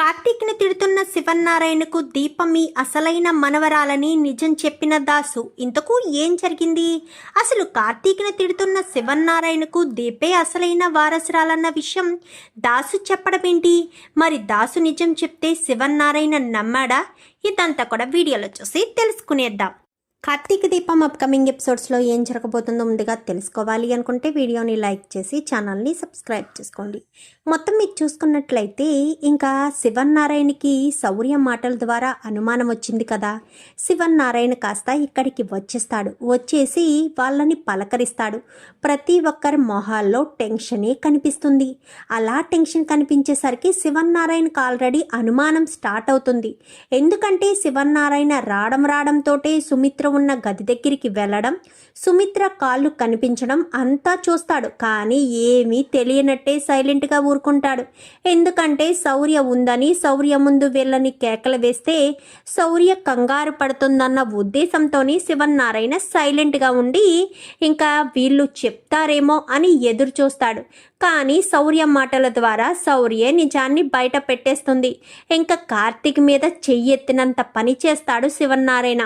కార్తీక్ని తిడుతున్న శివన్నారాయణకు దీపమి అసలైన మనవరాలని నిజం చెప్పిన దాసు ఇంతకు ఏం జరిగింది? అసలు కార్తీక్ని తిడుతున్న శివన్నారాయణకు దీపే అసలైన వారసురాలన్న విషయం దాసు చెప్పడమేంటి మరి దాసు నిజం చెప్తే శివన్నారాయణ నమ్మాడా? ఇదంతా కూడా వీడియోలో చూసి తెలుసుకునేద్దాం. కార్తీక దీపం అప్కమింగ్ ఎపిసోడ్స్లో ఏం జరగబోతుందో ముందుగా తెలుసుకోవాలి అనుకుంటే వీడియోని లైక్ చేసి ఛానల్ని సబ్స్క్రైబ్ చేసుకోండి. మొత్తం మీరు చూసుకున్నట్లయితే ఇంకా శివన్నారాయణకి శౌర్య మాటల ద్వారా అనుమానం వచ్చింది కదా. శివన్నారాయణ కాస్త ఇక్కడికి వచ్చేస్తాడు. వచ్చేసి వాళ్ళని పలకరిస్తాడు. ప్రతి ఒక్కరి మొహాల్లో టెన్షనే కనిపిస్తుంది. అలా టెన్షన్ కనిపించేసరికి శివన్నారాయణకు ఆల్రెడీ అనుమానం స్టార్ట్ అవుతుంది. ఎందుకంటే శివన్నారాయణ రావడం రావడంతోటే సుమిత్ర ఉన్న గది దగ్గరికి వెళ్ళడం సుమిత్ర కాళ్ళు కనిపించడం అంతా చూస్తాడు. కానీ ఏమీ తెలియనట్టే సైలెంట్గా ఊరుకుంటాడు. ఎందుకంటే శౌర్య ఉందని శౌర్య ముందు వీళ్ళని కేకలు వేస్తే శౌర్య కంగారు పడుతుందన్న ఉద్దేశంతోని శివన్నారాయణ సైలెంట్గా ఉండి ఇంకా వీళ్ళు చెప్తారేమో అని ఎదురు చూస్తాడు. కానీ శౌర్య మాటల ద్వారా శౌర్య నిజాన్ని బయట పెట్టేస్తుంది. ఇంకా కార్తీక్ మీద చెయ్యెత్తినంత పని చేస్తాడు శివన్నారాయణ.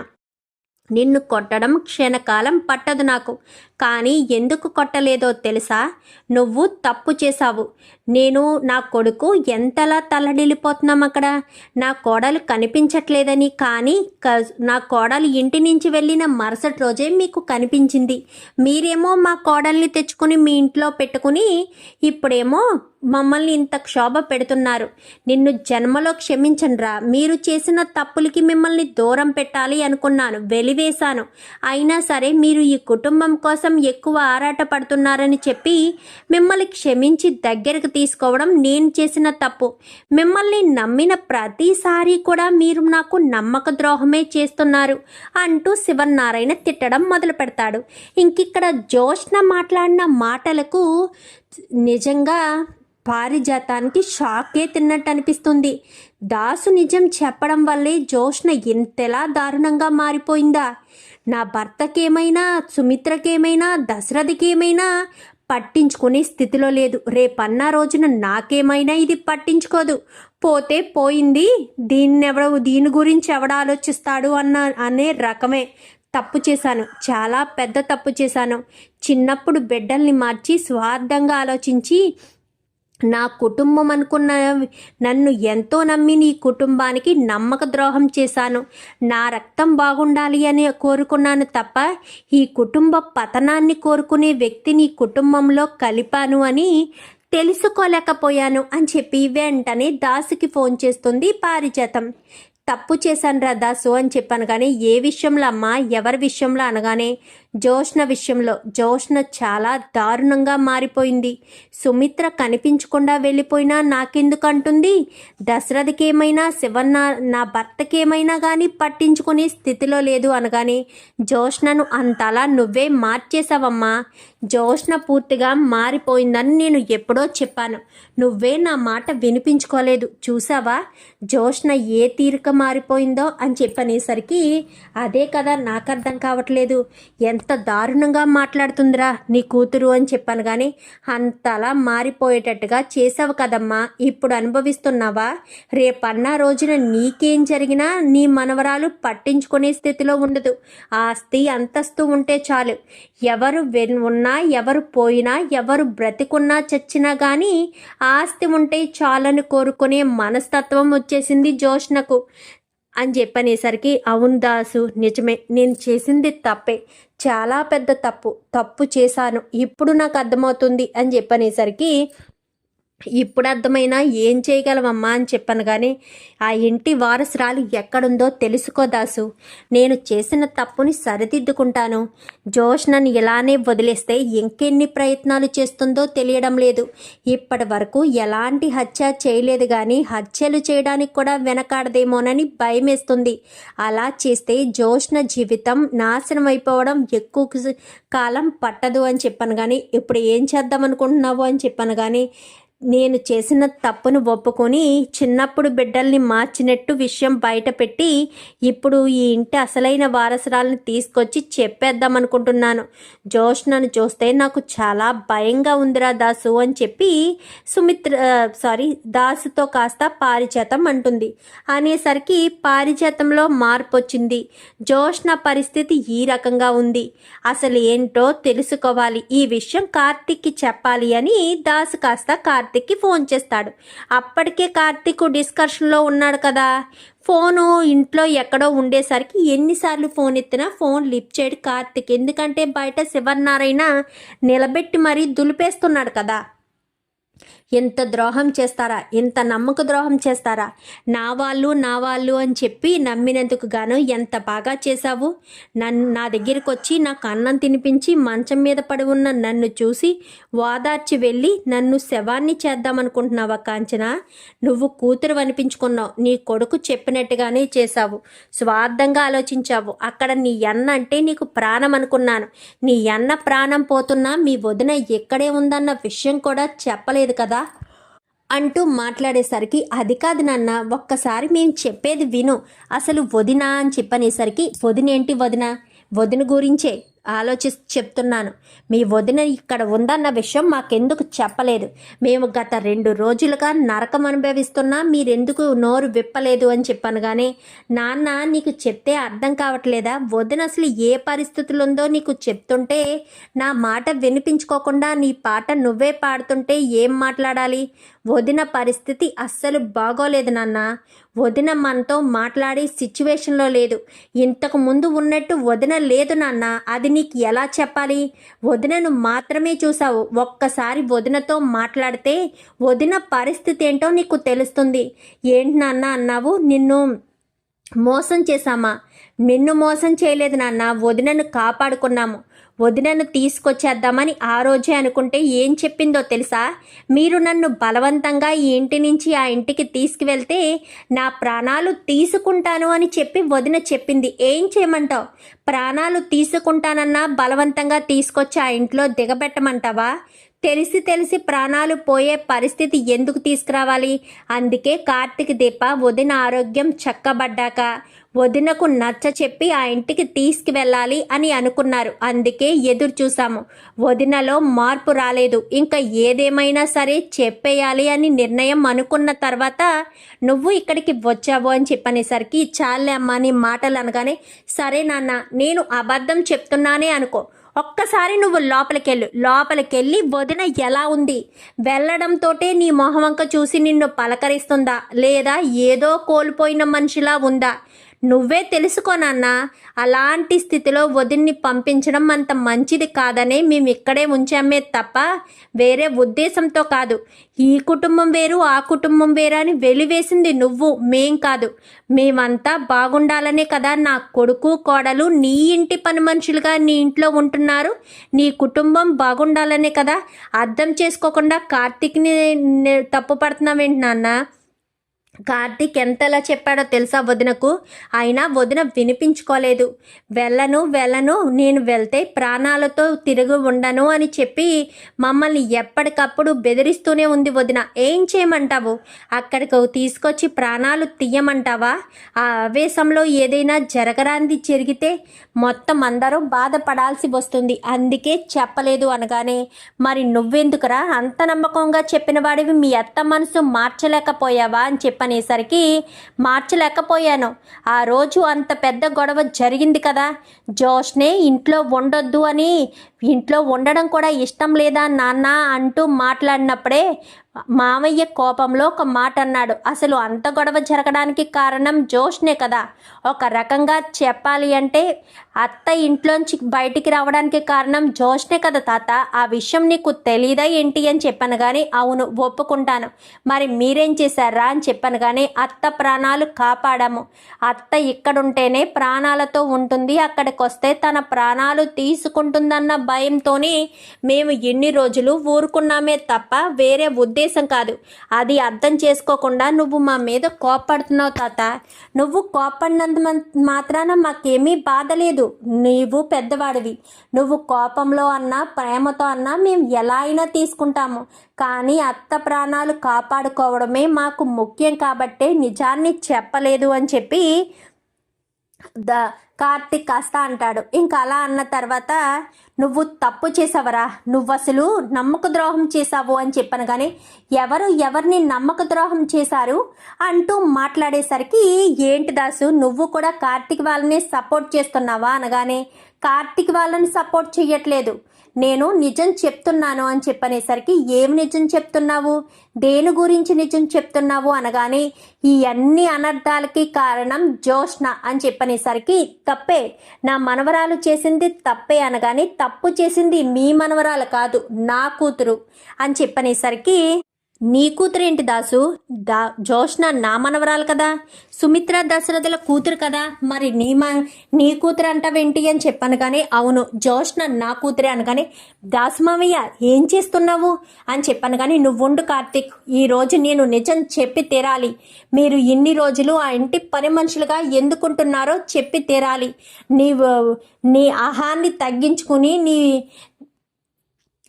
నిన్ను కొట్టడం క్షణకాలం పట్టదు నాకు. కానీ ఎందుకు కొట్టలేదో తెలుసా? నువ్వు తప్పు చేశావు. నేను నా కొడుకు ఎంతలా తల్లడిల్లిపోతున్నాం అక్కడ? నా కోడలు కనిపించట్లేదని కానీ క- నా కోడలు ఇంటి నుంచి వెళ్ళిన మరుసటి రోజే మీకు కనిపించింది. మీరేమో మా కోడల్ని తెచ్చుకుని మీ ఇంట్లో పెట్టుకుని ఇప్పుడేమో మమ్మల్ని ఇంత క్షోభ పెడుతున్నారు. నిన్ను జన్మలో క్షమించండ్రా. మీరు చేసిన తప్పులకి మిమ్మల్ని దూరం పెట్టాలి అనుకున్నాను వెలివేశాను. అయినా సరే మీరు ఈ కుటుంబం కోసం ఎక్కువ ఆరాట పడుతున్నారని చెప్పి మిమ్మల్ని క్షమించి దగ్గరకు తీసుకోవడం నేను చేసిన తప్పు. మిమ్మల్ని నమ్మిన ప్రతిసారి కూడా మీరు నాకు నమ్మక ద్రోహమే చేస్తున్నారు అంటూ శివనారాయణ తిట్టడం మొదలు పెడతాడు. ఇంకిక్కడ జోష్న మాట్లాడిన మాటలకు నిజంగా పారిజాతానికి షాకే తిన్నట్టు అనిపిస్తుంది దాసు నిజం చెప్పడం వల్లే జోష్న ఇంతలా దారుణంగా మారిపోయిందా? నా భర్తకేమైనా సుమిత్రకేమైనా దశరథకేమైనా పట్టించుకునే స్థితిలో లేదు. రేపన్న రోజున నాకేమైనా ఇది పట్టించుకోదు. పోతే పోయింది. దీన్ని దీని గురించి ఎవడ ఆలోచిస్తాడు అన్న అనే రకమే తప్పు చేశాను. చాలా పెద్ద తప్పు చేశాను. చిన్నప్పుడు బిడ్డల్ని మార్చి స్వార్థంగా ఆలోచించి నా కుటుంబం అనుకున్న నన్ను ఎంతో నమ్మి నీ కుటుంబానికి నమ్మక ద్రోహం చేశాను. నా రక్తం బాగుండాలి అని కోరుకున్నాను తప్ప ఈ కుటుంబ పతనాన్ని కోరుకునే వ్యక్తిని కుటుంబంలో కలిపాను అని తెలుసుకోలేకపోయాను అని చెప్పి వెంటనే దాసుకి ఫోన్ చేస్తుంది పారిజాతం. తప్పు చేశాను రా దాసు అని చెప్పాను కానీ ఏ విషయంలో అమ్మా? ఎవరి విషయంలో అనగానే జోష్న విషయంలో జోష్న చాలా దారుణంగా మారిపోయింది. సుమిత్ర కనిపించకుండా వెళ్ళిపోయినా నాకెందుకు అంటుంది దశరథకి ఏమైనా శివన్న నా భర్తకి ఏమైనా కానీ పట్టించుకునే స్థితిలో లేదు అనగానే జోష్నను అంతలా నువ్వే మార్చేశావమ్మా. జోష్న పూర్తిగా మారిపోయిందని నేను ఎప్పుడో చెప్పాను. నువ్వే నా మాట వినిపించుకోలేదు. చూసావా జోష్న ఏ తీరిక మారిపోయిందో అని చెప్పనేసరికి అదే కదా నాకు అర్థం కావట్లేదు. ఎంత దారుణంగా మాట్లాడుతుందిరా నీ కూతురు అని చెప్పాను కానీ అంతలా మారిపోయేటట్టుగా చేసావు కదమ్మా. ఇప్పుడు అనుభవిస్తున్నావా? రేపన్న రోజున నీకేం జరిగినా నీ మనవరాలు పట్టించుకునే స్థితిలో ఉండదు. ఆస్తి అంతస్తు ఉంటే చాలు. ఎవరు వెన్ ఉన్నా ఎవరు పోయినా ఎవరు బ్రతికున్నా చచ్చినా కానీ ఆస్తి ఉంటే చాలని కోరుకునే మనస్తత్వం వచ్చేసింది జోష్నకు. అని చెప్పనేసరికి అవును దాసు నిజమే. నేను చేసింది తప్పే. చాలా పెద్ద తప్పు. తప్పు చేశాను. ఇప్పుడు నాకు అర్థమవుతుంది అని చెప్పనేసరికి ఇప్పుడు అర్థమైనా ఏం చేయగలమమ్మా అని చెప్పాను కానీ ఆ ఇంటి వారసురాలు ఎక్కడుందో తెలుసుకో దాసు. నేను చేసిన తప్పుని సరిదిద్దుకుంటాను. జోష్నను ఇలానే వదిలేస్తే ఇంకెన్ని ప్రయత్నాలు చేస్తుందో తెలియడం లేదు. ఇప్పటి వరకు ఎలాంటి హత్య చేయలేదు కానీ హత్యలు చేయడానికి కూడా వెనకాడదేమోనని భయమేస్తుంది. అలా చేస్తే జోష్న జీవితం నాశనం అయిపోవడం ఎక్కువ కాలం పట్టదు అని చెప్పాను కానీ ఇప్పుడు ఏం చేద్దాం అనుకుంటున్నావు అని చెప్పాను కానీ నేను చేసిన తప్పును ఒప్పుకొని చిన్నప్పుడు బిడ్డల్ని మార్చినట్టు విషయం బయటపెట్టి ఇప్పుడు ఈ ఇంటి అసలైన వారసురాలను తీసుకొచ్చి చెప్పేద్దాం అనుకుంటున్నాను జోష్నను చూస్తే నాకు చాలా భయంగా ఉందిరా దాసు అని చెప్పి సుమిత్ర సారీ దాసుతో కాస్త పారిజాతం అంటుంది. అనేసరికి పారిజాతంలో మార్పు వచ్చింది జోష్న పరిస్థితి ఈ రకంగా ఉంది. అసలు ఏంటో తెలుసుకోవాలి. ఈ విషయం కార్తిక్కి చెప్పాలి అని దాసు కాస్త కార్తిక్కి ఫోన్ చేస్తాడు. అప్పటికే కార్తిక్ డిస్కషన్లో ఉన్నాడు కదా. ఫోను ఇంట్లో ఎక్కడో ఉండేసరికి ఎన్నిసార్లు ఫోన్ ఎత్తినా ఫోన్ లిఫ్ట్ చేయడు కార్తిక్. ఎందుకంటే బయట శివన్నారైనా నిలబెట్టి మరీ దులిపేస్తున్నాడు కదా. ఇంత ద్రోహం చేస్తారా? ఇంత నమ్మక ద్రోహం చేస్తారా? నా వాళ్ళు నా వాళ్ళు అని చెప్పి నమ్మినందుకు గాను ఎంత బాగా చేశావు? నన్ను నా దగ్గరికి వచ్చి నాకు అన్నం తినిపించి మంచం మీద పడి ఉన్న నన్ను చూసి వాదార్చి వెళ్ళి నన్ను శవాన్ని చేద్దామనుకుంటున్నావా కాంచన? నువ్వు కూతురు అనిపించుకున్నావు. నీ కొడుకు చెప్పినట్టుగానే చేశావు. స్వార్థంగా ఆలోచించావు. అక్కడ నీ అన్న అంటే నీకు ప్రాణం అనుకున్నాను. నీ అన్న ప్రాణం పోతున్నా మీ వదిన ఎక్కడే ఉందన్న విషయం కూడా చెప్పలేదు కదా? అంటూ మాట్లాడేసరికి అది కాదు నాన్న ఒక్కసారి మేము చెప్పేది విను. అసలు వదినా అని చెప్పనేసరికి వదినేంటి వదినా? వదిన గురించే ఆలోచి చెప్తున్నాను. మీ వదిన ఇక్కడ ఉందన్న విషయం మాకెందుకు చెప్పలేదు? మేము గత రెండు రోజులుగా నరకం అనుభవిస్తున్నా మీరెందుకు నోరు విప్పలేదు అని చెప్పాను కానీ నాన్న నీకు చెప్తే అర్థం కావట్లేదా? వదిన అసలు ఏ పరిస్థితులు ఉందో నీకు చెప్తుంటే నా మాట వినిపించుకోకుండా నీ పాట నువ్వే పాడుతుంటే ఏం మాట్లాడాలి? వదిన పరిస్థితి అస్సలు బాగోలేదు నాన్న. వదిన మనతో మాట్లాడే సిచ్యువేషన్లో లేదు. ఇంతకు ముందు ఉన్నట్టు వదిన లేదు నాన్న. అది నీకు ఎలా చెప్పాలి? వదినను మాత్రమే చూసావు ఒక్కసారి వదినతో మాట్లాడితే వదిన పరిస్థితి ఏంటో నీకు తెలుస్తుంది. ఏంటి నాన్న అన్నావు? నిన్ను మోసం చేశామా? నిన్ను మోసం చేయలేదు నాన్న. వదినను కాపాడుకున్నాము. వదినను తీసుకొచ్చేద్దామని ఆ రోజే అనుకుంటే ఏం చెప్పిందో తెలుసా? మీరు నన్ను బలవంతంగా ఈ ఇంటి నుంచి ఆ ఇంటికి తీసుకువెళ్తే నా ప్రాణాలు తీసుకుంటాను అని చెప్పి వదిన చెప్పింది. ఏం చేయమంటావు? ప్రాణాలు తీసుకుంటానన్నా బలవంతంగా తీసుకొచ్చి ఆ ఇంట్లో దిగబెట్టమంటావా? తెలిసి తెలిసి ప్రాణాలు పోయే పరిస్థితి ఎందుకు తీసుకురావాలి? అందుకే కార్తీక దీప వదిన ఆరోగ్యం చక్కబడ్డాక వదినకు నచ్చ చెప్పి ఆ ఇంటికి తీసుకువెళ్ళాలి అని అనుకున్నారు. అందుకే ఎదురు చూసాము వదినలో మార్పు రాలేదు. ఇంకా ఏదేమైనా సరే చెప్పేయాలి అని నిర్ణయం అనుకున్న తర్వాత నువ్వు ఇక్కడికి వచ్చావు అని చెప్పనేసరికి చాలే అమ్మ అని మాటలు అనగానే సరే నాన్న నేను అబద్ధం చెప్తున్నానే అనుకో. ఒక్కసారి నువ్వు లోపలికెళ్ళు. లోపలికెళ్ళి వదిన ఎలా ఉంది? వెళ్ళడంతోటే నీ మొహవంక చూసి నిన్ను పలకరిస్తుందా? లేదా ఏదో కోల్పోయిన మనిషిలా ఉందా? నువ్వే తెలుసుకోనన్నా అలాంటి స్థితిలో వదిన్ని పంపించడం అంత మంచిది కాదని మేము ఇక్కడే ఉంచామే తప్ప వేరే ఉద్దేశంతో కాదు. ఈ కుటుంబం వేరు ఆ కుటుంబం వేరు అని వెలివేసింది నువ్వు మేం కాదు. మేమంతా బాగుండాలనే కదా నా కొడుకు కోడలు నీ ఇంటి పని మనుషులుగా నీ ఇంట్లో ఉంటున్నారు. నీ కుటుంబం బాగుండాలనే కదా అర్థం చేసుకోకుండా కార్తీక్ని తప్పు పడుతున్నావేంటి నాన్న? కార్తీక్ ఎంతలా చెప్పాడో తెలుసా వదినకు? అయినా వదిన వినిపించుకోలేదు. వెళ్ళను వెళ్ళను నేను వెళ్తే ప్రాణాలతో తిరిగి ఉండను అని చెప్పి మమ్మల్ని ఎప్పటికప్పుడు బెదిరిస్తూనే ఉంది వదిన. ఏం చేయమంటావు? అక్కడికి తీసుకొచ్చి ప్రాణాలు తీయమంటావా? ఆ ఆవేశంలో ఏదైనా జరగరాంది జరిగితే మొత్తం అందరూ బాధపడాల్సి వస్తుంది. అందుకే చెప్పలేదు అనగానే మరి నువ్వెందుకురా? అంత నమ్మకంగా చెప్పిన వాడివి మీ అత్త మనసు మార్చలేకపోయావా? అని చెప్పి చెప్పనేసరికి మార్చలేకపోయాను. ఆ రోజు అంత పెద్ద గొడవ జరిగింది కదా. జోష్నే ఇంట్లో ఉండొద్దు అని ఇంట్లో ఉండడం కూడా ఇష్టం లేదా నాన్న అంటూ మాట్లాడినప్పుడే మామయ్య కోపంలో ఒక మాట అన్నాడు. అసలు అంత గొడవ జరగడానికి కారణం జోష్నే కదా. ఒక రకంగా చెప్పాలి అంటే అత్త ఇంట్లోంచి బయటికి రావడానికి కారణం జోష్నే కదా తాత. ఆ విషయం నీకు తెలీదా ఏంటి అని చెప్పాను కానీ అవును ఒప్పుకుంటాను. మరి మీరేం చేశారా అని చెప్పాను కానీ అత్త ప్రాణాలు కాపాడాము. అత్త ఇక్కడుంటేనే ప్రాణాలతో ఉంటుంది అక్కడికి వస్తే తన ప్రాణాలు తీసుకుంటుందన్న భయంతోనే మేము ఎన్ని రోజులు ఊరుకున్నామే తప్ప వేరే ఉద్దేశం కాదు. అది అర్థం చేసుకోకుండా నువ్వు మా మీద కోపడుతున్నావు తాత. నువ్వు కోపడినంత మం- మాత్రాన మాకేమీ బాధ లేదు. నీవు పెద్దవాడివి. నువ్వు కోపంలో అన్నా ప్రేమతో అన్నా మేము ఎలా అయినా తీసుకుంటాము. కానీ అత్త ప్రాణాలు కాపాడుకోవడమే మాకు ముఖ్యం కాబట్టే నిజాన్ని చెప్పలేదు అని చెప్పి ద కార్తిక్ కాస్త అంటాడు. ఇంకా అలా అన్న తర్వాత నువ్వు తప్పు చేసావరా? నువ్వు అసలు నమ్మక ద్రోహం చేశావు అని చెప్పాను కానీ ఎవరు ఎవరిని నమ్మక ద్రోహం చేశారు? అంటూ మాట్లాడేసరికి ఏంటి దాసు నువ్వు కూడా కార్తిక్ వాళ్ళని సపోర్ట్ చేస్తున్నావా? అనగానే కార్తిక్ వాళ్ళని సపోర్ట్ చేయట్లేదు నేను నిజం చెప్తున్నాను అని చెప్పనేసరికి ఏం నిజం చెప్తున్నావు? దేని గురించి నిజం చెప్తున్నావు అనగానే ఈ అన్ని అనర్థాలకి కారణం జోష్న అని చెప్పనేసరికి తప్పే. నా మనవరాలు చేసింది తప్పే అనగానే తప్పు చేసింది మీ మనవరాలు కాదు నా కూతురు అని చెప్పనేసరికి నీ కూతురేంటి దాసు? దా జోష్న నా మనవరాలు కదా? సుమిత్ర దశరథుల కూతురు కదా? మరి నీ మా నీ కూతురు అంటావేంటి అని చెప్పాను కానీ అవును జోష్న నా కూతురే అనగానే దాసు మామయ్య ఏం చేస్తున్నావు? అని చెప్పాను కానీ నువ్వుండు కార్తీక్ ఈ రోజు నేను నిజం చెప్పి తీరాలి. మీరు ఇన్ని రోజులు ఆ ఇంటి పని మనుషులుగా ఎందుకుంటున్నారో చెప్పి తీరాలి. నీవు నీ ఆహాన్ని తగ్గించుకుని నీ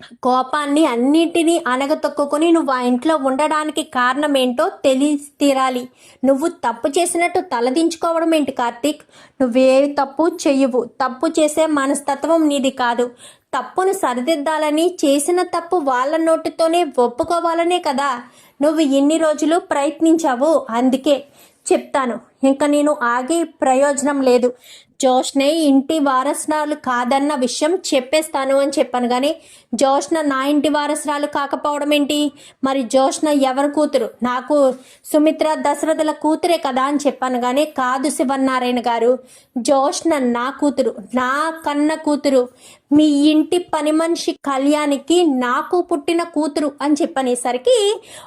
కోపాన్ని అన్నిటినీ అనగతొక్కుని నువ్వు ఆ ఇంట్లో ఉండడానికి కారణం ఏంటో తెలిసి తీరాలి. నువ్వు తప్పు చేసినట్టు తలదించుకోవడం ఏంటి కార్తీక్? నువ్వే తప్పు చెయ్యవు. తప్పు చేసే మనస్తత్వం నీది కాదు. తప్పును సరిదిద్దాలని చేసిన తప్పు వాళ్ళ నోటితోనే ఒప్పుకోవాలనే కదా. నువ్వు ఇన్ని రోజులు ప్రయత్నించావు. అందుకే చెప్తాను. ఇంకా నేను ఆగే ప్రయోజనం లేదు. జోష్నే ఇంటి వారసురాలు కాదన్న విషయం చెప్పేస్తాను అని చెప్పాను కానీ జోష్న నా ఇంటి వారసురాలు కాకపోవడం ఏంటి? మరి జోష్న ఎవరి కూతురు? నాకు సుమిత్ర దశరథుల కూతురే కదా అని చెప్పాను కానీ కాదు శివనారాయణ గారు జోష్న నా కూతురు నా కన్న కూతురు మీ ఇంటి పని మనిషి కళ్యాణికి నాకు పుట్టిన కూతురు అని చెప్పనేసరికి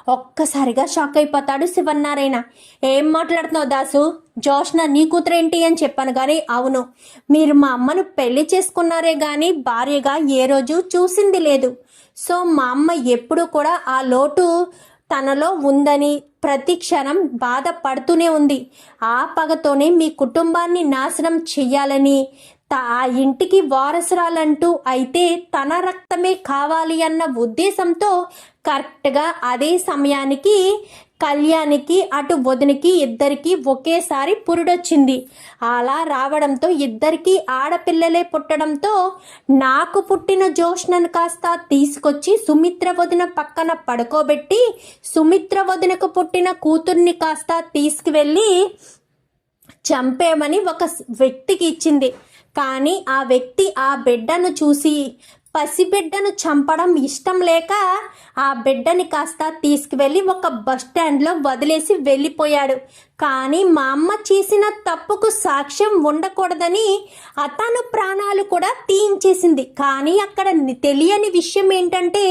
ఒక్కసారిగా షాక్ అయిపోతాడు శివనారాయణ ఏం మాట్లాడుతున్నావు దాసు? జోష్న నీ కూతురేంటి అని చెప్పాను కానీ అవును. మీరు మా అమ్మను పెళ్ళి చేసుకున్నారే కానీ భార్యగా ఏ రోజు చూసింది లేదు. సో మా అమ్మ ఎప్పుడు కూడా ఆ లోటు తనలో ఉందని ప్రతి క్షణం బాధపడుతూనే ఉంది. ఆ పగతోనే మీ కుటుంబాన్ని నాశనం చెయ్యాలని ఆ ఇంటికి వారసురాలంటూ అయితే తన రక్తమే కావాలి అన్న ఉద్దేశంతో కరెక్ట్గా అదే సమయానికి కళ్యాణికి అటు వదినికి ఇద్దరికి ఒకేసారి పురుడొచ్చింది. అలా రావడంతో ఇద్దరికి ఆడపిల్లలే పుట్టడంతో నాకు పుట్టిన జోష్ణను కాస్త తీసుకొచ్చి సుమిత్ర వదిన పక్కన పడుకోబెట్టి సుమిత్ర వదినకు పుట్టిన కూతుర్ని కాస్త తీసుకువెళ్ళి చంపేమని ఒక వ్యక్తికి ఇచ్చింది. కానీ ఆ వ్యక్తి ఆ బిడ్డను చూసి పసిబిడ్డను చంపడం ఇష్టం లేక ఆ బిడ్డని కాస్త తీసుకువెళ్ళి ఒక బస్ స్టాండ్లో వదిలేసి వెళ్ళిపోయాడు. కానీ మా అమ్మ చేసిన తప్పుకు సాక్ష్యం ఉండకూడదని అతను ప్రాణాలు కూడా తీయించేసింది. కానీ అక్కడ తెలియని విషయం ఏంటంటే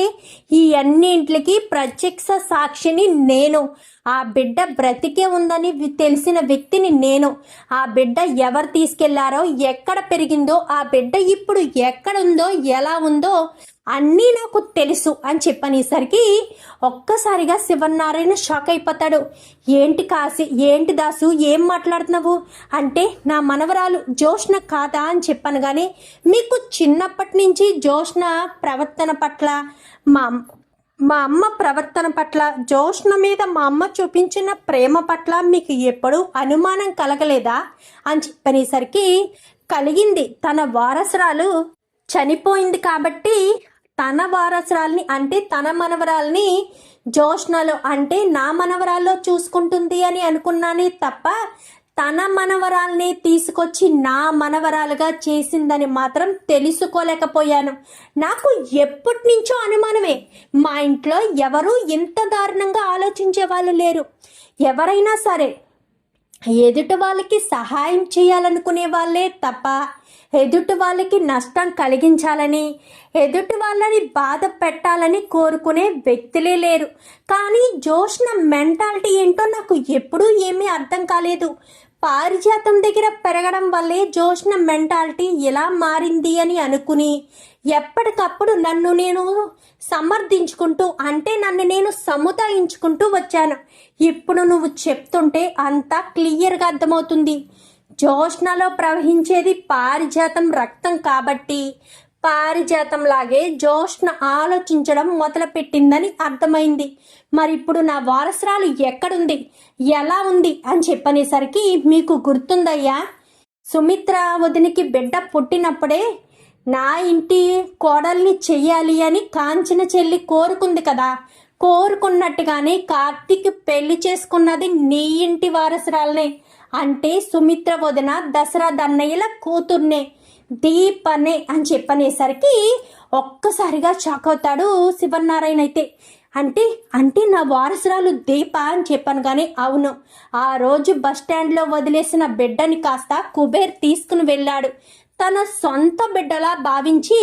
ఈ అన్నింటికి ప్రత్యక్ష సాక్షిని నేను. ఆ బిడ్డ బ్రతికే ఉందని తెలిసిన వ్యక్తిని నేను. ఆ బిడ్డ ఎవరు తీసుకెళ్ళారో ఎక్కడ పెరిగిందో ఆ బిడ్డ ఇప్పుడు ఎక్కడ ఉందో ఎలా ఉందో అన్నీ నాకు తెలుసు అని చెప్పనేసరికి ఒక్కసారిగా శివనారాయణ షాక్ అయిపోతాడు. ఏంటి కాసి ఏంటి దాసు? ఏం మాట్లాడుతున్నావు? అంటే నా మనవరాలు జోష్న కాదా అని చెప్పాను కానీ మీకు చిన్నప్పటి నుంచి జోష్న ప్రవర్తన పట్ల మా మా అమ్మ ప్రవర్తన పట్ల జోష్ణ మీద మా అమ్మ చూపించిన ప్రేమ పట్ల మీకు ఎప్పుడూ అనుమానం కలగలేదా? అని చెప్పనేసరికి కలిగింది. తన వారసురాలు చనిపోయింది కాబట్టి తన వారసురాల్ని అంటే తన మనవరాల్ని జోష్నలో అంటే నా మనవరాల్లో చూసుకుంటుంది అని అనుకున్నానే తప్ప తన మనవరాల్ని తీసుకొచ్చి నా మనవరాలుగా చేసిందని మాత్రం తెలుసుకోలేకపోయాను. నాకు ఎప్పటి నుంచో అనుమానమే. మా ఇంట్లో ఎవరు ఇంత దారుణంగా ఆలోచించే వాళ్ళు లేరు. ఎవరైనా సరే ఎదుటి వాళ్ళకి సహాయం చేయాలనుకునే వాళ్ళే తప్ప ఎదుటి వాళ్ళకి నష్టం కలిగించాలని ఎదుటి వాళ్ళని బాధ పెట్టాలని కోరుకునే వ్యక్తులే లేరు. కానీ జోష్న మెంటాలిటీ ఏంటో నాకు ఎప్పుడూ ఏమీ అర్థం కాలేదు. పారిజాతం దగ్గర పెరగడం వల్లే జోష్న మెంటాలిటీ ఎలా మారింది అని అనుకుని ఎప్పటికప్పుడు నన్ను నేను సమర్థించుకుంటూ అంటే నన్ను నేను సముదాయించుకుంటూ వచ్చాను. ఇప్పుడు నువ్వు చెప్తుంటే అంతా క్లియర్గా అర్థమవుతుంది. జోష్నలో ప్రవహించేది పారిజాతం రక్తం కాబట్టి పారిజాతం లాగే జోష్న ఆలోచించడం మొదలుపెట్టిందని అర్థమైంది. మరి ఇప్పుడు నా వారసురాలు ఎక్కడుంది? ఎలా ఉంది? అని చెప్పనేసరికి మీకు గుర్తుందయ్యా? సుమిత్ర వదినికి బిడ్డ పుట్టినప్పుడే నా ఇంటి కోడల్ని చెయ్యాలి అని కాంచిన చెల్లి కోరుకుంది కదా. కోరుకున్నట్టుగానే కార్తీక్ పెళ్ళి చేసుకున్నది నీ ఇంటి వారసురాలనే. అంటే సుమిత్ర వదిన దసరా దన్నయ్యల కూతుర్నే. దీపనే అని చెప్పనేసరికి ఒక్కసారిగా షాక్ అవుతాడు శివనారాయణ అయితే. అంటే అంటే నా వారసురాలు దీప అని చెప్పాను కానీ అవును. ఆ రోజు బస్ స్టాండ్లో వదిలేసిన బిడ్డని కాస్త కుబేర్ తీసుకుని వెళ్ళాడు. తన సొంత బిడ్డలా భావించి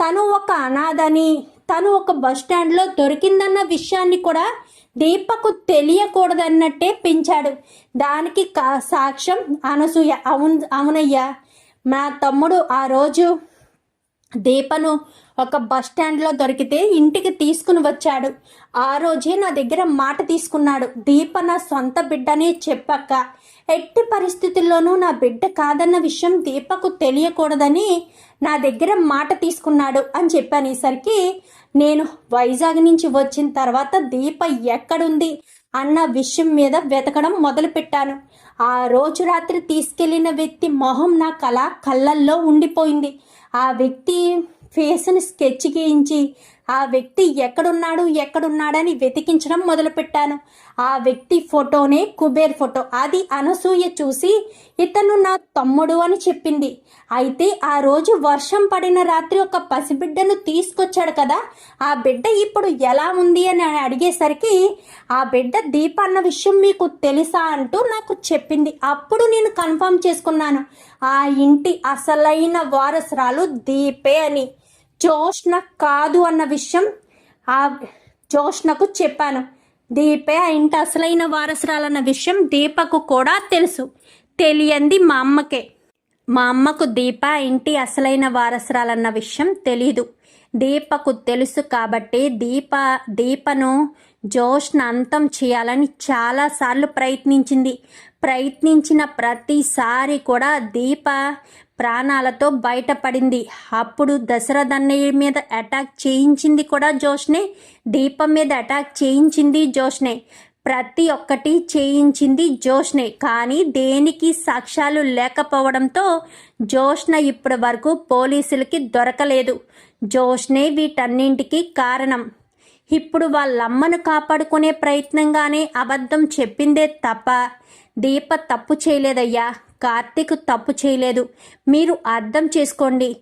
తను ఒక అనాథని తను ఒక బస్ స్టాండ్లో దొరికిందన్న విషయాన్ని కూడా దీపకు తెలియకూడదన్నట్టే పెంచాడు. దానికి కా సాక్ష్యం అనసూయ. అవును అవునయ్యా. మా తమ్ముడు ఆ రోజు దీపను ఒక బస్ స్టాండ్లో దొరికితే ఇంటికి తీసుకుని వచ్చాడు. ఆ రోజే నా దగ్గర మాట తీసుకున్నాడు. దీప నా సొంత బిడ్డని చెప్పక్క. ఎట్టి పరిస్థితుల్లోనూ నా బిడ్డ కాదన్న విషయం దీపకు తెలియకూడదని నా దగ్గర మాట తీసుకున్నాడు అని చెప్పనేసరికి నేను వైజాగ్ నుంచి వచ్చిన తర్వాత దీప ఎక్కడుంది అన్న విషయం మీద వెతకడం మొదలుపెట్టాను. ఆ రోజు రాత్రి తీసుకెళ్ళిన వ్యక్తి మొహం నా కళ కళ్ళల్లో ఉండిపోయింది. ఆ వ్యక్తి ఫేస్ని స్కెచ్ గీయించి ఆ వ్యక్తి ఎక్కడున్నాడు ఎక్కడున్నాడని వెతికించడం మొదలుపెట్టాను. ఆ వ్యక్తి ఫోటోనే కుబేర్ ఫోటో. అది అనసూయ చూసి ఇతను నా తమ్ముడు అని చెప్పింది. అయితే ఆ రోజు వర్షం పడిన రాత్రి ఒక పసిబిడ్డను తీసుకొచ్చాడు కదా. ఆ బిడ్డ ఇప్పుడు ఎలా ఉంది అని అడిగేసరికి ఆ బిడ్డ దీప అన్న విషయం మీకు తెలుసా అంటూ నాకు చెప్పింది. అప్పుడు నేను కన్ఫర్మ్ చేసుకున్నాను. ఆ ఇంటి అసలైన వారసురాలు దీపే అని. జోష్ణ కాదు అన్న విషయం ఆ జోష్ణకు చెప్పాను. దీపే ఆ ఇంటి అసలైన వారసురాలన్న విషయం దీపకు కూడా తెలుసు. తెలియంది మా అమ్మకే. మా అమ్మకు దీప ఇంటి అసలైన వారసురాలన్న విషయం తెలీదు. దీపకు తెలుసు కాబట్టి దీప దీపను జోష్న అంతం చేయాలని చాలాసార్లు ప్రయత్నించింది. ప్రయత్నించిన ప్రతిసారి కూడా దీప ప్రాణాలతో బయటపడింది. అప్పుడు దశరథ్ అన్నయ్య మీద అటాక్ చేయించింది కూడా జోష్నే. దీపం మీద అటాక్ చేయించింది జోష్నే. ప్రతి ఒక్కటి చేయించింది జోష్నే. కానీ దేనికి సాక్ష్యాలు లేకపోవడంతో జోష్న ఇప్పటి వరకు పోలీసులకి దొరకలేదు. జోష్నే వీటన్నింటికి కారణం. ఇప్పుడు వాళ్ళమ్మను కాపాడుకునే ప్రయత్నంగానే అబద్ధం చెప్పిందే తప్ప దీప తప్పు చేయలేదయ్యా. కార్తీక్ తప్పు చేయలేదు. మీరు అర్థం చేసుకోండి.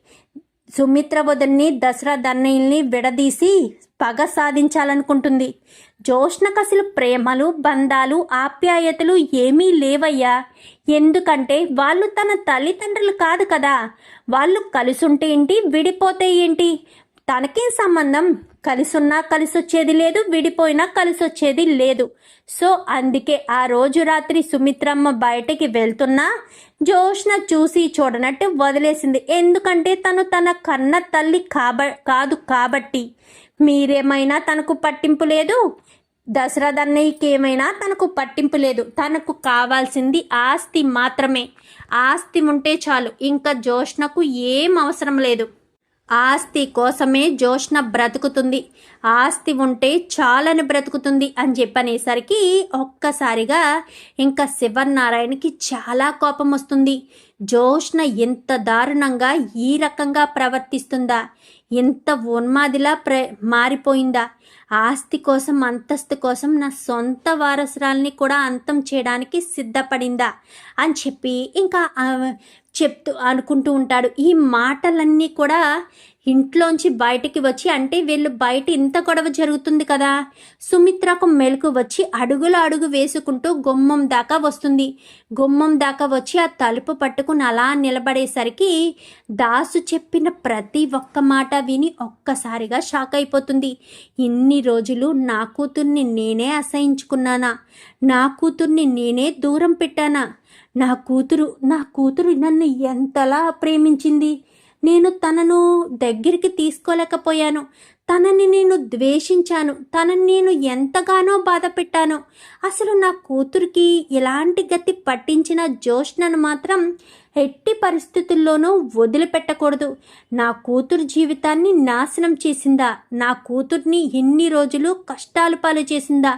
సుమిత్ర వదన్ని దసరా దన్నయ్యల్ని విడదీసి పగ సాధించాలనుకుంటుంది. జోష్నకు అసలు ప్రేమలు బంధాలు ఆప్యాయతలు ఏమీ లేవయ్యా. ఎందుకంటే వాళ్ళు తన తల్లిదండ్రులు కాదు కదా. వాళ్ళు కలిసుంటే ఏంటి విడిపోతే ఏంటి? తనకేం సంబంధం? కలిసున్నా కలిసి వచ్చేది లేదు విడిపోయినా కలిసి వచ్చేది లేదు. సో అందుకే ఆ రోజు రాత్రి సుమిత్రమ్మ బయటికి వెళ్తున్నా జోష్న చూసి చూడనట్టు వదిలేసింది. ఎందుకంటే తను తన కన్న తల్లి కాబ కాదు కాబట్టి. మీరేమైనా తనకు పట్టింపు లేదు? దశరథ ఏమైనా తనకు పట్టింపు లేదు. తనకు కావాల్సింది ఆస్తి మాత్రమే. ఆస్తి ఉంటే చాలు. ఇంకా జోష్నకు ఏం అవసరం లేదు. ఆస్తి కోసమే జోష్న బ్రతుకుతుంది. ఆస్తి ఉంటే చాలని బ్రతుకుతుంది అని చెప్పనేసరికి ఒక్కసారిగా ఇంకా శివనారాయణకి చాలా కోపం వస్తుంది. జోష్న ఎంత దారుణంగా ఈ రకంగా ప్రవర్తిస్తుందా? ఎంత ఉన్మాదిలా ప్ర మారిపోయిందా? ఆస్తి కోసం అంతస్తు కోసం నా సొంత వారసురాల్ని కూడా అంతం చేయడానికి సిద్ధపడిందా? అని చెప్పి ఇంకా చెప్తూ అనుకుంటూ ఉంటాడు. ఈ మాటలన్నీ కూడా ఇంట్లోంచి బయటికి వచ్చి అంటే వీళ్ళు బయట ఇంత గొడవ జరుగుతుంది కదా సుమిత్రకు మెలకు వచ్చి అడుగుల అడుగు వేసుకుంటూ గుమ్మం దాకా వస్తుంది. గుమ్మం దాకా వచ్చి ఆ తలుపు పట్టుకుని అలా నిలబడేసరికి దాసు చెప్పిన ప్రతి ఒక్క మాట విని ఒక్కసారిగా షాక్ అయిపోతుంది. ఇన్ని రోజులు నా కూతుర్ని నేనే అసహించుకున్నానా? నా కూతుర్ని నేనే దూరం పెట్టానా? నా కూతురు నా కూతురు నన్ను ఎంతలా ప్రేమించింది? నేను తనను దగ్గరికి తీసుకోలేకపోయాను. తనని నేను ద్వేషించాను. తనని నేను ఎంతగానో బాధ పెట్టాను అసలు నా కూతురికి ఎలాంటి గతి పట్టించిన జోష్నను మాత్రం ఎట్టి పరిస్థితుల్లోనూ వదిలిపెట్టకూడదు. నా కూతురు జీవితాన్ని నాశనం చేసిందా? నా కూతుర్ని ఎన్ని రోజులు కష్టాలు పాలు చేసిందా?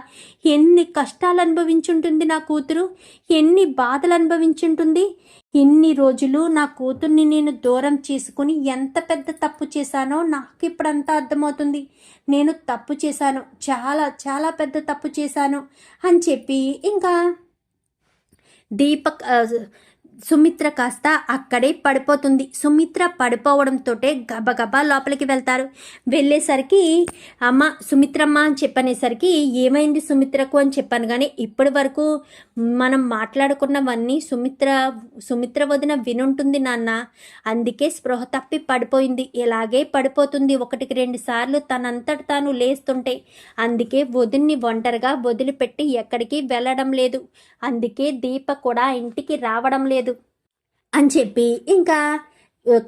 ఎన్ని కష్టాలు అనుభవించుంటుంది నా కూతురు? ఎన్ని బాధలు అనుభవించుంటుంది? ఇన్ని రోజులు నా కూతుర్ని నేను దూరం చేసుకుని ఎంత పెద్ద తప్పు చేశానో నాకు ఇప్పుడంతా అర్థమవుతుంది. నేను తప్పు చేశాను చాలా చాలా పెద్ద తప్పు చేశాను అని చెప్పి ఇంకా దీపక్ సుమిత్ర కాస్త అక్కడే పడిపోతుంది. సుమిత్ర పడిపోవడంతో గబగబా లోపలికి వెళ్తారు. వెళ్ళేసరికి అమ్మ సుమిత్రమ్మ అని చెప్పనేసరికి ఏమైంది సుమిత్రకు అని చెప్పాను కానీ ఇప్పటి వరకు మనం మాట్లాడుకున్నవన్నీ సుమిత్ర సుమిత్ర వదిన వినుంటుంది నాన్న. అందుకే స్పృహ తప్పి పడిపోయింది. ఇలాగే పడిపోతుంది? ఒకటికి రెండు సార్లు తనంతట తాను లేస్తుంటే. అందుకే వదిన్ని ఒంటరిగా వదిలిపెట్టి ఎక్కడికి వెళ్ళడం లేదు. అందుకే దీప కూడా ఇంటికి రావడం లేదు. అని చెప్పి ఇంకా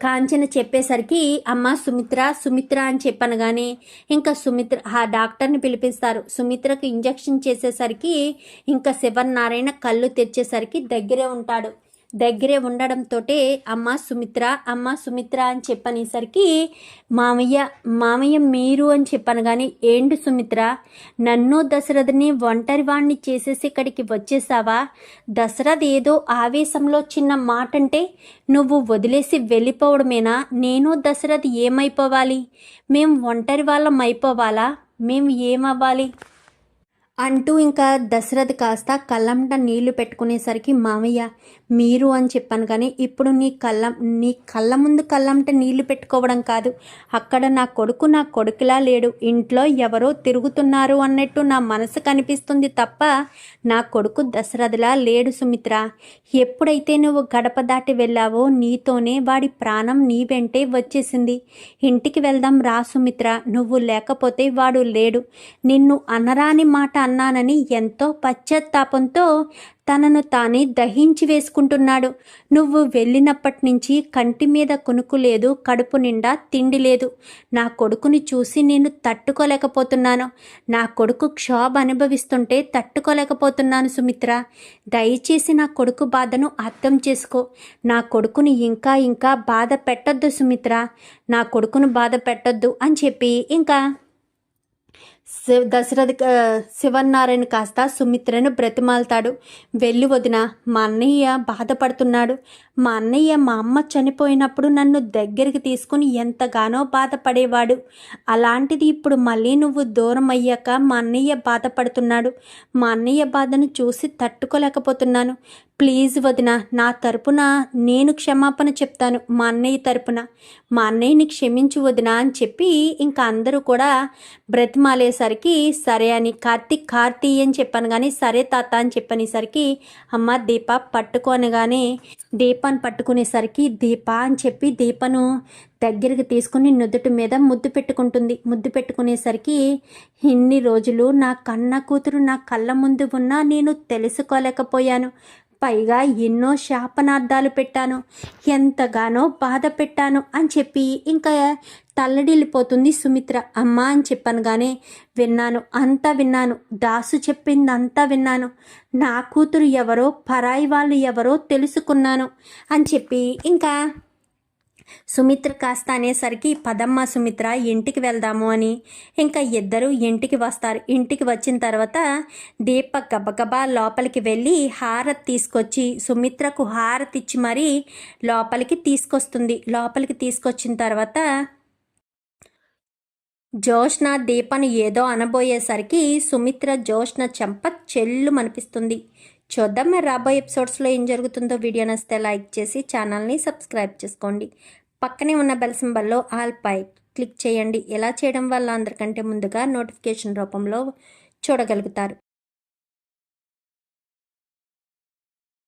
కాంచన చెప్పేసరికి అమ్మ సుమిత్ర సుమిత్ర అని చెప్పాను కానీ ఇంకా సుమిత్ర ఆ డాక్టర్ని పిలిపిస్తారు. సుమిత్రకు ఇంజెక్షన్ చేసేసరికి ఇంకా శివనారాయణ కళ్ళు తెచ్చేసరికి దగ్గరే ఉంటాడు. దగ్గరే ఉండడంతో అమ్మ సుమిత్ర అమ్మ సుమిత్ర అని చెప్పనేసరికి మామయ్య మామయ్య మీరు అని చెప్పాను కానీ ఏంటి సుమిత్ర? నన్ను దశరథని ఒంటరి వాణ్ణి చేసేసి ఇక్కడికి వచ్చేసావా? దశరథ్ ఏదో ఆవేశంలో చిన్న మాట అంటే నువ్వు వదిలేసి వెళ్ళిపోవడమేనా? నేను దశరథ్ ఏమైపోవాలి? మేం ఒంటరి వాళ్ళం అయిపోవాలా? మేము ఏమవ్వాలి? అంటూ ఇంకా దశరథ్ కాస్త కళ్ళంట నీళ్ళు పెట్టుకునేసరికి మామయ్య మీరు అని చెప్పాను కానీ ఇప్పుడు నీ కళ్ళ నీ కళ్ళ ముందు కళ్ళంటే నీళ్ళు పెట్టుకోవడం కాదు. అక్కడ నా కొడుకు నా కొడుకులా లేడు. ఇంట్లో ఎవరో తిరుగుతున్నారు అన్నట్టు నా మనసు కనిపిస్తుంది తప్ప నా కొడుకు దశరథలా లేడు సుమిత్ర. ఎప్పుడైతే నువ్వు గడప దాటి వెళ్ళావో నీతోనే వాడి ప్రాణం నీ వెంటే వచ్చేసింది. ఇంటికి వెళ్దాం రా సుమిత్ర. నువ్వు లేకపోతే వాడు లేడు. నిన్ను అనరాని మాట అన్నానని ఎంతో పశ్చాత్తాపంతో తనను తానే దహించి వేసుకుంటున్నాడు. నువ్వు వెళ్ళినప్పటి నుంచి కంటి మీద కునుకు లేదు కడుపు నిండా తిండి లేదు. నా కొడుకుని చూసి నేను తట్టుకోలేకపోతున్నాను. నా కొడుకు క్షోభ అనుభవిస్తుంటే తట్టుకోలేకపోతున్నాను సుమిత్ర. దయచేసి నా కొడుకు బాధను అర్థం చేసుకో. నా కొడుకుని ఇంకా ఇంకా బాధ పెట్టొద్దు సుమిత్ర. నా కొడుకును బాధ పెట్టొద్దు అని చెప్పి ఇంకా దశరథ శివన్నారాయణ కాస్త సుమిత్రను బ్రతిమాలుతాడు. వెళ్ళి వదిన మా అన్నయ్య బాధపడుతున్నాడు. మా అన్నయ్య మా అమ్మ చనిపోయినప్పుడు నన్ను దగ్గరికి తీసుకుని ఎంతగానో బాధపడేవాడు. అలాంటిది ఇప్పుడు మళ్ళీ నువ్వు దూరం అయ్యాక మా అన్నయ్య బాధపడుతున్నాడు. మా అన్నయ్య బాధను చూసి తట్టుకోలేకపోతున్నాను. ప్లీజ్ వదిన నా తరపున నేను క్షమాపణ చెప్తాను. మా అన్నయ్య తరపున. మా అన్నయ్యని క్షమించు వదిన అని చెప్పి ఇంకా అందరూ కూడా బ్రతిమాలే అనేసరికి సరే అని కార్తీక్ కార్తీ అని చెప్పాను కానీ సరే తాత అని చెప్పనేసరికి అమ్మ దీప పట్టుకోనగానే దీపాన్ని పట్టుకునేసరికి దీప అని చెప్పి దీపను దగ్గరికి తీసుకుని నుదుటి మీద ముద్దు పెట్టుకుంటుంది. ముద్దు పెట్టుకునేసరికి ఇన్ని రోజులు నా కన్న కూతురు నా కళ్ళ ముందు ఉన్నా నేను తెలుసుకోలేకపోయాను. పైగా ఎన్నో శాపనార్థాలు పెట్టాను. ఎంతగానో బాధ పెట్టాను అని చెప్పి ఇంకా తల్లడిల్లిపోతుంది సుమిత్ర. అమ్మ అని చెప్పాను కానీ విన్నాను అంతా విన్నాను. దాసు చెప్పింది అంతా విన్నాను. నా కూతురు ఎవరో పరాయి వాళ్ళు ఎవరో తెలుసుకున్నాను అని చెప్పి ఇంకా సుమిత్ర కాస్త అనేసరికి పదమ్మ సుమిత్ర ఇంటికి వెళ్దాము అని. ఇంకా ఇద్దరు ఇంటికి వస్తారు. ఇంటికి వచ్చిన తర్వాత దీప గబగబా లోపలికి వెళ్ళి హారతి తీసుకొచ్చి సుమిత్రకు హారతి ఇచ్చి మరీ లోపలికి తీసుకొస్తుంది. లోపలికి తీసుకొచ్చిన తర్వాత జోష్న దీపను ఏదో అనబోయేసరికి సుమిత్ర జోష్న చెంప చెల్లు మనిపిస్తుంది చూద్దాం మరి రాబోయే ఎపిసోడ్స్లో ఏం జరుగుతుందో వీడియో నచ్చితే లైక్ చేసి ఛానల్ని సబ్స్క్రైబ్ చేసుకోండి. పక్కనే ఉన్న బెల్ సింబల్లో ఆల్ పై క్లిక్ చేయండి. ఇలా చేయడం వల్ల అందరికంటే ముందుగా నోటిఫికేషన్ రూపంలో చూడగలుగుతారు.